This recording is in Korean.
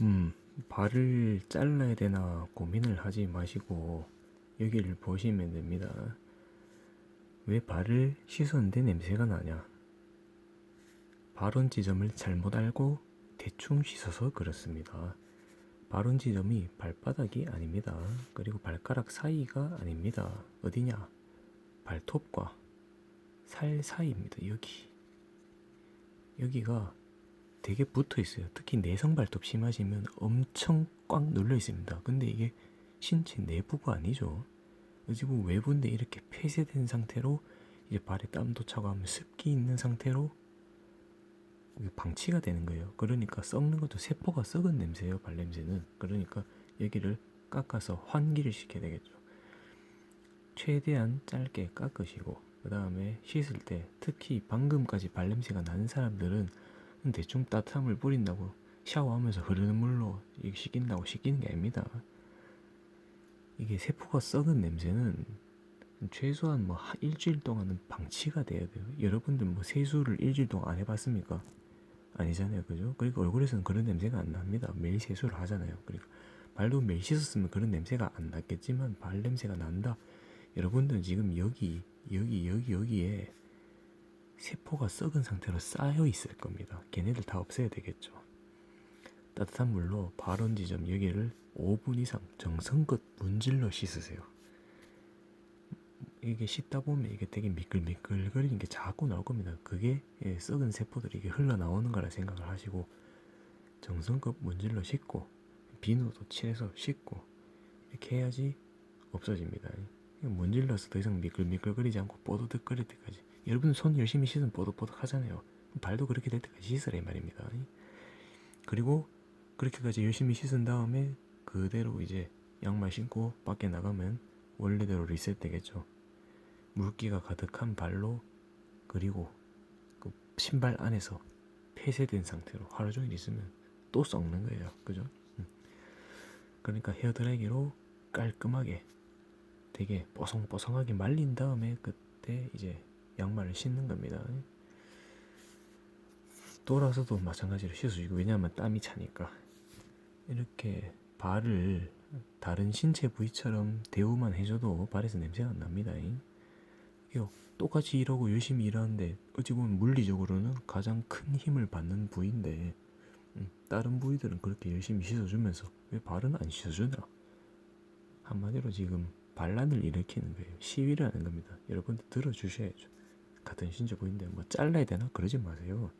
음, 발을 잘라야 되나 고민을 하지 마시고 여기를 보시면 됩니다. 왜 발을 씻었는데 냄새가 나냐? 발원 지점을 잘못 알고 대충 씻어서 그렇습니다. 발원 지점이 발바닥이 아닙니다. 그리고 발가락 사이가 아닙니다. 어디냐? 발톱과 살 사이입니다. 여기. 여기가 되게 붙어 있어요. 특히 내성 발톱 심하시면 엄청 꽉 눌러 있습니다. 근데 이게 신체 내부가 아니죠. 보면 외부인데 이렇게 폐쇄된 상태로 이제 발에 땀도 차고 하면 습기 있는 상태로 방치가 되는 거예요. 그러니까 썩는 것도 세포가 썩은 냄새예요. 발 냄새는. 그러니까 여기를 깎아서 환기를 시켜야 되겠죠. 최대한 짧게 깎으시고 그 다음에 씻을 때 특히 방금까지 발냄새가 나는 사람들은 대충 따뜻한 물 뿌린다고 샤워하면서 흐르는 물로 이게 씻긴다고 씻기는 게 아닙니다. 이게 세포가 썩은 냄새는 최소한 뭐한 일주일 동안은 방치가 돼야 돼요. 여러분들 뭐 세수를 일주일 동안 안 해봤습니까? 아니잖아요, 그죠? 그리고 얼굴에서는 그런 냄새가 안 납니다. 매일 세수를 하잖아요. 그러니까 발도 매일 씻었으면 그런 냄새가 안 났겠지만 발 냄새가 난다. 여러분들은 지금 여기, 여기, 여기, 여기에 세포가 썩은 상태로 쌓여 있을 겁니다. 걔네들 다 없애야 되겠죠. 따뜻한 물로 발원 지점 여기를 5분 이상 정성껏 문질러 씻으세요. 이게 씻다 보면 이게 되게 미끌미끌거리는 게 자꾸 나올 겁니다. 그게 예, 썩은 세포들이 이게 흘러나오는 거라 생각을 하시고 정성껏 문질러 씻고 비누도 칠해서 씻고 이렇게 해야지 없어집니다. 이거 문질러서 더 이상 미끌미끌거리지 않고 뽀드득거릴 때까지 여러분 손 열심히 씻으면 뽀득뽀득 하잖아요. 발도 그렇게 될 때까지 씻으라 이 말입니다. 그리고 그렇게까지 열심히 씻은 다음에 그대로 이제 양말 신고 밖에 나가면 원래대로 리셋 되겠죠. 물기가 가득한 발로 그리고 그 신발 안에서 폐쇄된 상태로 하루 종일 있으면 또 썩는 거예요. 그죠? 음. 그러니까 헤어드라이기로 깔끔하게 되게 뽀송뽀송하게 말린 다음에 그때 이제 양말을 신는 겁니다. 돌아서도 마찬가지로 씻어주고 왜냐하면 땀이 차니까 이렇게 발을 다른 신체 부위처럼 대우만 해줘도 발에서 냄새가 안 납니다. 똑같이 일하고 열심히 일하는데 어찌 보면 물리적으로는 가장 큰 힘을 받는 부위인데 음, 다른 부위들은 그렇게 열심히 씻어주면서 왜 발은 안 씻어주나? 한마디로 지금 반란을 일으키는 거예요. 시위를 하는 겁니다. 여러분들 들어주셔야죠. 같은 신체 부위인데 뭐 잘라야 되나 그러지 마세요.